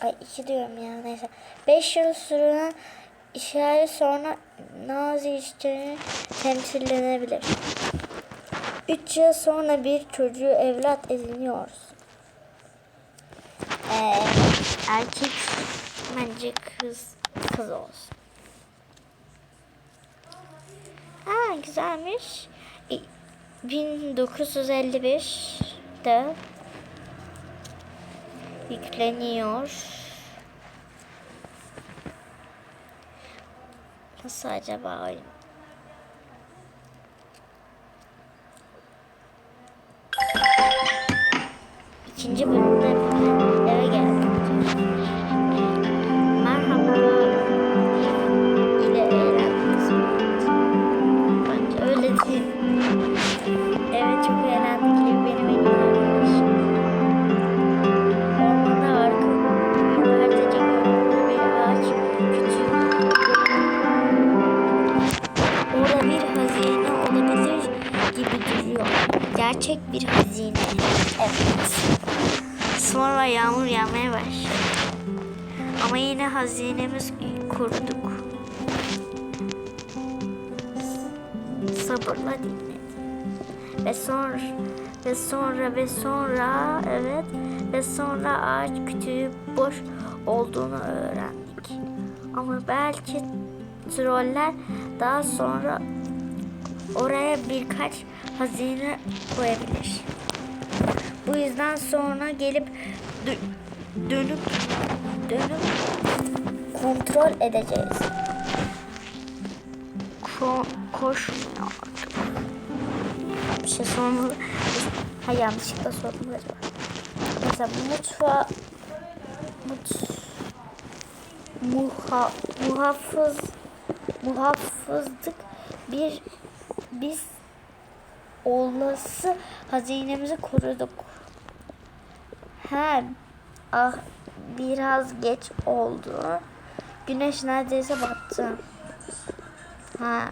ay iki diyorum ya neyse. Beş yıl süren işaret sonra Nazi işçinin temsillenebilir. Üç yıl sonra bir çocuğu evlat ediniyoruz. Ee, erkek bence kız kız olsun. Ha güzelmiş. İ- 1955'te yükleniyor. Nasıl acaba oyun? İkinci bölümde yağmur yağmaya başladı. Ama yine hazinemiz koruduk. Sabırla dinledim. Ve sonra ve sonra ve sonra evet ve sonra ağaç kütüğü boş olduğunu öğrendik. Ama belki troller daha sonra oraya birkaç hazine koyabilir. Bu yüzden sonra gelip dö- dönüp dönüp kontrol edeceğiz. Ko koşmuyor artık. Bir şey sormalı. Ha yanlışlıkla sordum acaba. Mesela mutfağa mut, muha, muhafız muhafızlık bir biz olası hazinemizi koruduk. Ha, ah biraz geç oldu. Güneş neredeyse battı. Ha,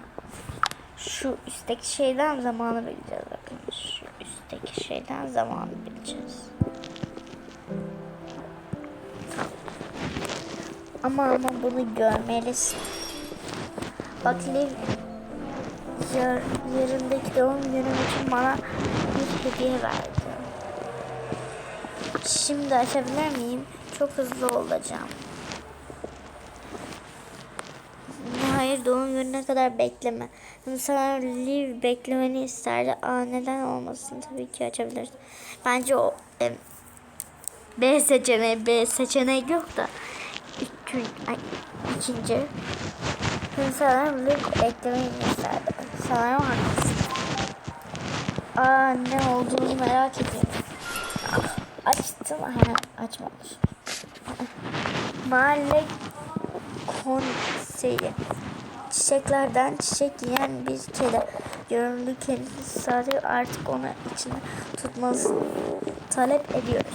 şu üstteki şeyden zamanı bileceğiz bakın. Şu üstteki şeyden zamanı bileceğiz. Ama ama bunu görmelisin. Bak Liv yar, yarındaki doğum günüm için bana bir hediye verdi. Şimdi açabilir miyim? Çok hızlı olacağım. Hayır doğum gününe kadar bekleme. Hem sana Liv beklemeni isterdi. Aa neden olmasın tabii ki açabilirsin. Bence o e, B seçeneği B seçeneği yok da iki, ay, ikinci Hem sanırım Liv beklemeni isterdi. Sanırım haklısın. Aa ne olduğunu merak ediyorum. Açtım hemen açmamış. Mahalle konseyi. Çiçeklerden çiçek yiyen bir kedi. Görünümlü kendisi sarıyor artık onu içine tutmasını talep ediyoruz.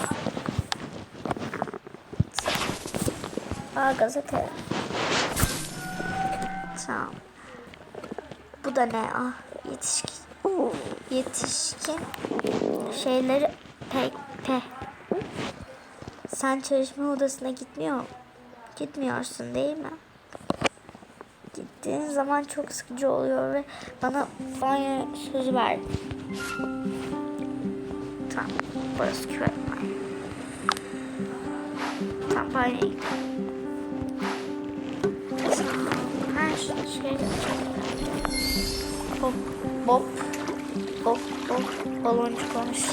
Aa gazete. Tamam. Bu da ne? Ah yetişkin. Yetişkin şeyleri pek pe. Sen çalışma odasına gitmiyor gitmiyorsun değil mi? Gittiğin zaman çok sıkıcı oluyor ve bana banyo sözü verdin. Tamam. Burası küvetmen. Tamam banyoya gidelim. Her şey Hop hop hop hop baloncuk konuş.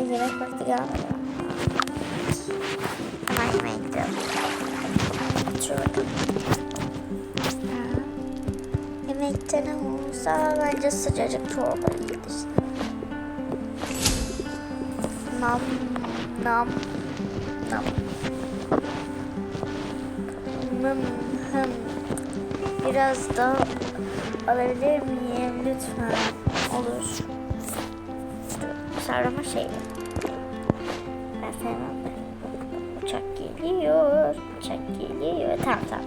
Yemek vakti gelmedi. Hemen yemeğe gidelim. Otur bakalım. Yemekte olsa bence sıcacık çorba iyidir. Nam nam nam. Hım hım. Biraz daha alabilir miyim lütfen? Olur. Sarma şey. Ben sevmem de. Uçak geliyor. Uçak geliyor. Tamam tamam.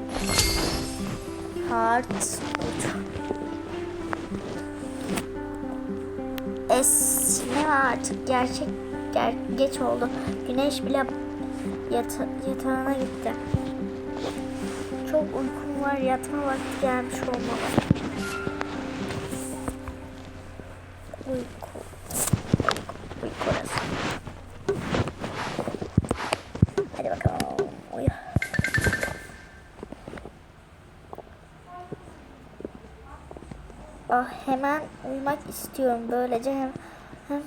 Hard uçak. Esne artık gerçek ger geç oldu. Güneş bile yata yatağına gitti. Çok uykum var. Yatma vakti gelmiş olmalı. Uyku Ah hemen uyumak istiyorum. Böylece hem, hem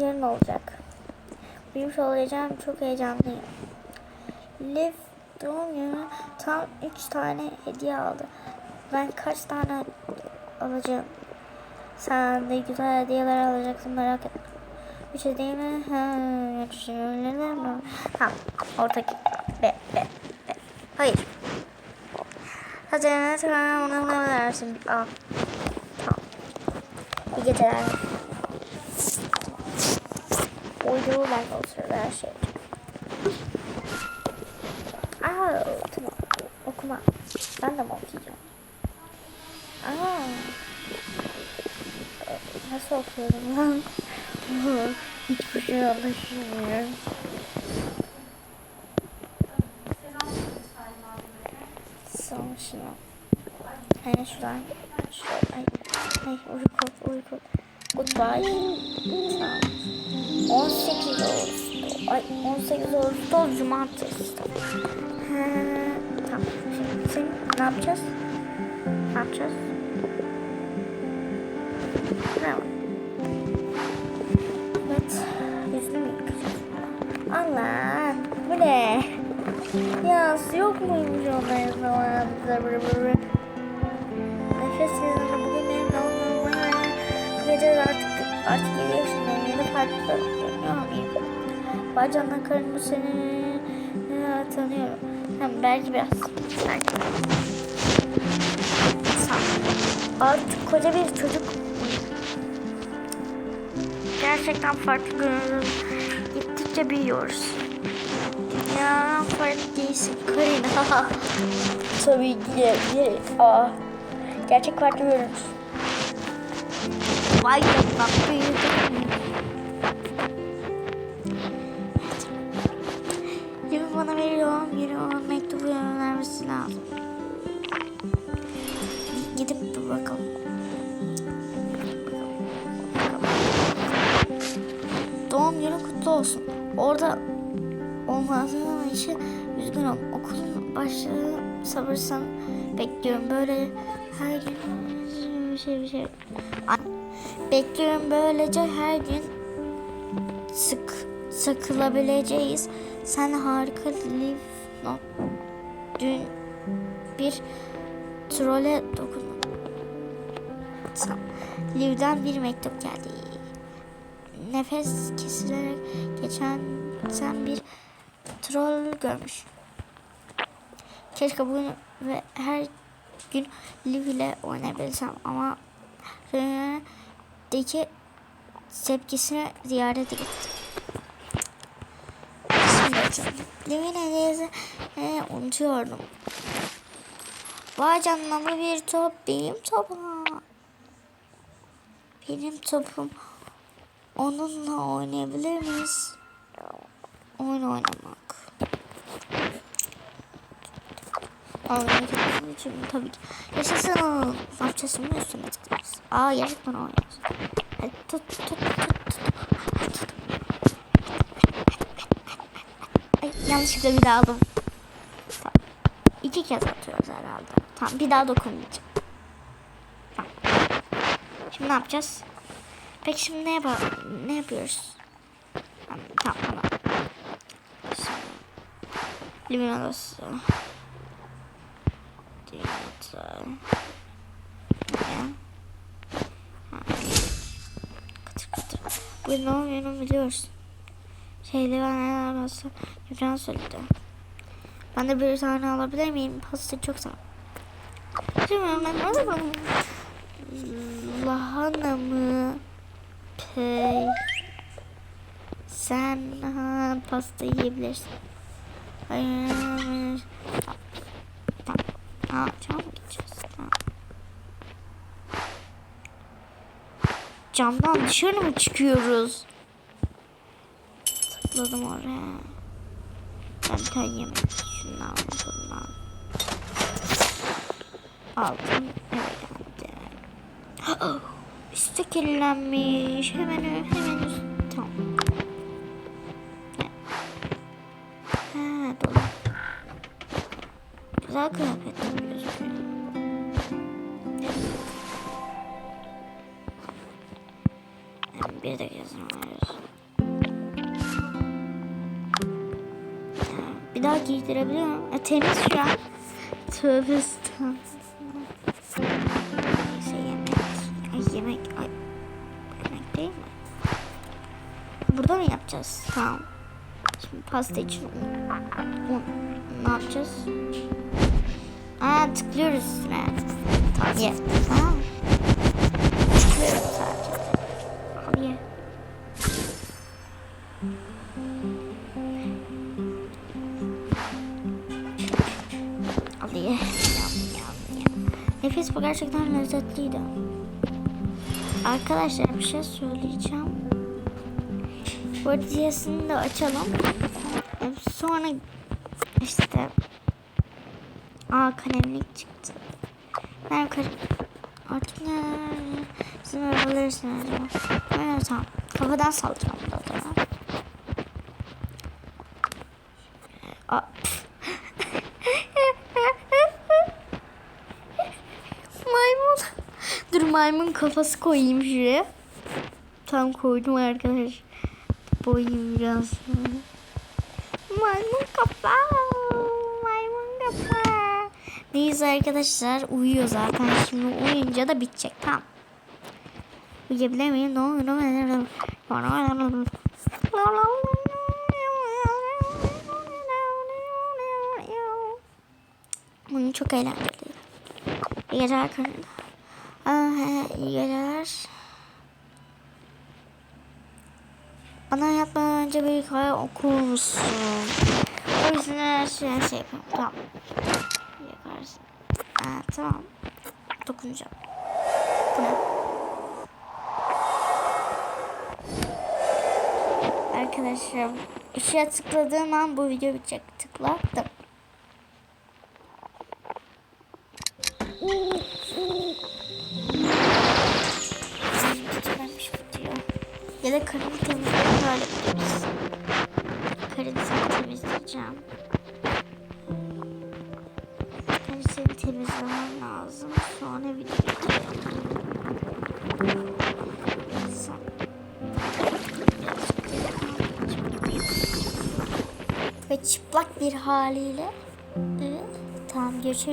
yarın olacak. Uyumuş olacağım. Çok heyecanlıyım. Liv doğum günü tam 3 tane hediye aldı. Ben kaç tane alacağım? Sen de güzel hediyeler alacaksın merak etme. Ha, üç hediye mi? Tamam. Ortaki. Be, be, be. Hayır. Hadi ne tamam ona ne versin? Al. İyi geceler. Uyudu ben o her şey. Aa, tamam. Okuma. Ben de mi okuyacağım? Aa. Nasıl okuyorum lan? Hiçbir şey anlaşılmıyor. Son şunu. Aynen şuradan. Şuradan. Ay, uyku, uyku. Goodbye. Tamam. 18 Ağustos. Ay 18 Ağustos Cumartesi. Ha, tamam. Şimdi sen ne yapacağız? Ne yapacağız? Tamam. Evet. Yüzünü mü yıkayacağız? Allah. Bu ne? Ya su yok muymuş onların zamanında? Gece artık artık 7 yaşındayım. Yeni farklı görünüyor muyum? Bacanla karın bu seni tanıyorum. Hem belki biraz. Belki. Artık koca bir çocuk gerçekten farklı görünüyoruz. Gittikçe büyüyoruz. Ya farklı değilsin Karina. Tabii ki aa. Gerçek farklı görünüyoruz. Vay canına büyüdüm. Gibi bana veriyor, geri olan mektubu göndermesi lazım. Gidip bir bakalım. Doğum günü kutlu olsun. Orada olmadığım için üzgünüm. Okulun başlığı sabırsam bekliyorum. Böyle her gün bir şey bir şey. Bekliyorum böylece her gün sık sıkılabileceğiz. Sen harika not. Dün bir trole dokundum. Tamam. Liv'den bir mektup geldi. Nefes kesilerek geçen sen bir troll görmüş. Keşke bugün ve her gün Liv ile oynayabilsem ama Rüyadaki tepkisine ziyarete gitti. Şimdi açalım. Liv'in hediyesi e, unutuyordum. Vay canına bir top benim topum. Benim topum. Onunla oynayabilir miyiz? Oyun oynamak. Oynayabildiğim için tabii ki. Yaşasın. Ne yapacağız şimdi üstüne tıklarız. Aa gerçekten oynuyoruz. Hadi tut tut tut tut. Tut. Ay yanlışlıkla bir daha aldım. Tamam. İki kez atıyoruz herhalde. Tamam bir daha dokunmayacağım. Tamam. Şimdi ne yapacağız? Peki şimdi ne, yap ne yapıyoruz? Tamam tamam. Limon odası. Ha. Kıtır kıtır. Bu ne olduğunu biliyorsun. Şeyde ben neler olsa İbrahim söyledi. Ben de bir tane alabilir miyim? Pastayı çok seviyorum. Şimdi ben ne yapalım? Lahana mı? Pey. Sen ha, pasta yiyebilirsin. Hayır. Tamam. Tamam. Camdan dışarı mı çıkıyoruz? Tıkladım oraya. Ben bir tane yemek. Şundan bundan. Aldım. Eve geldi. Üstte kirlenmiş. Hemen hemen üst. Tamam. Bir yazın var. Bir daha giydirebiliyor muyum? E, temiz şu an. Tövbe. Neyse yemek. Ay yemek. Ay. Yemek değil mi? Burada mı yapacağız? Tamam. Şimdi pasta için un. un. Ne yapacağız? Aa tıklıyoruz üstüne. Ye. Tamam. Gerçekten lezzetliydi. Arkadaşlar bir şey söyleyeceğim. Bu diyesini de açalım. Sonra işte Aa kalemlik çıktı. Ben kalem artık ne bizim arabalarısın acaba. Evet tamam. Kafadan salacağım da o zaman. Aa, pf. maymun. Dur maymun kafası koyayım şuraya. Tam koydum arkadaş. Boyayım biraz. Maymun kafa. Maymun kafa. Neyse arkadaşlar uyuyor zaten. Şimdi uyuyunca da bitecek. Tamam. Uyuyabilir miyim? Ne olur? Bunu çok eğlenceli. İyi geceler karın. Aa, iyi geceler. Bana yatmadan önce bir hikaye okur musun? O yüzden her şey, her şey yapıyorum. Tamam. Yakarsın. Aa, tamam. Dokunacağım. Bu ne? Arkadaşlar ışığa tıkladığım an bu video bitecek. Tıkladım. Ya da karını temizleyip böyle bitiririz. Karını temizleyeceğim. Karını temizlemem lazım. Sonra video. Ve çıplak bir haliyle evet, tamam görüşürüz.